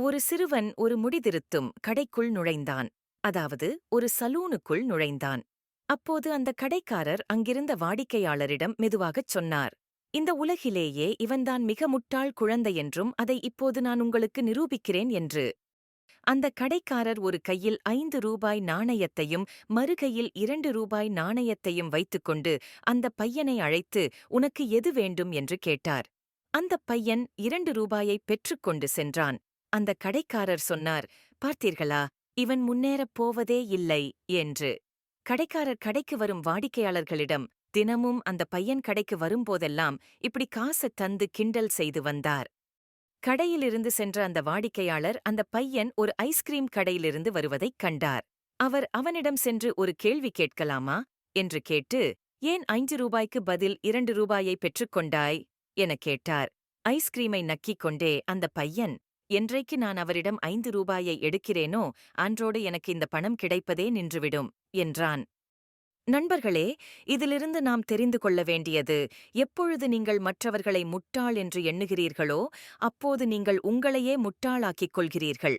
ஒரு சிறுவன் ஒரு முடிதிருத்தும் கடைக்குள் நுழைந்தான். அதாவது ஒரு சலூனுக்குள் நுழைந்தான். அப்போது அந்த கடைக்காரர் அங்கிருந்த வாடிக்கையாளரிடம் மெதுவாகச் சொன்னார் இந்த உலகிலேயே இவன்தான் மிக முட்டாள் குழந்தை என்றும் அதை இப்போது நான் உங்களுக்கு நிரூபிக்கிறேன் என்று. அந்த கடைக்காரர் ஒரு கையில் ஐந்து ரூபாய் நாணயத்தையும் மறுகையில் இரண்டு ரூபாய் நாணயத்தையும் வைத்துக்கொண்டு அந்த பையனை அழைத்து உனக்கு எது வேண்டும்? என்று கேட்டார். அந்த பையன் இரண்டு ரூபாயை பெற்றுக்கொண்டு சென்றான். அந்த கடைக்காரர் சொன்னார் பார்த்தீர்களா இவன் முன்னேறப் போவதே இல்லை என்று. கடைக்காரர் கடைக்கு வரும் வாடிக்கையாளர்களிடம் தினமும் அந்த பையன் கடைக்கு வரும்போதெல்லாம் இப்படி காசு தந்து கிண்டல் செய்து வந்தார். கடையிலிருந்து சென்ற அந்த வாடிக்கையாளர் அந்த பையன் ஒரு ஐஸ்கிரீம் கடையிலிருந்து வருவதைக் கண்டார். அவர் அவனிடம் சென்று ஒரு கேள்வி கேட்கலாமா? என்று கேட்டு ஏன் ஐந்து ரூபாய்க்கு பதில் இரண்டு ரூபாயை பெற்றுக்கொண்டாய் எனக் கேட்டார். ஐஸ்கிரீமை நக்கிக் கொண்டே அந்த பையன் என்றைக்கு நான் அவரிடம் ஐந்து ரூபாயை எடுக்கிறேனோ அன்றோடு எனக்கு இந்த பணம் கிடைப்பதே நின்றுவிடும் என்றான். நண்பர்களே இதிலிருந்து நாம் தெரிந்து கொள்ள வேண்டியது எப்பொழுது நீங்கள் மற்றவர்களை முட்டாள் என்று எண்ணுகிறீர்களோ அப்போது நீங்கள் உங்களையே முட்டாளாக்கிக் கொள்கிறீர்கள்.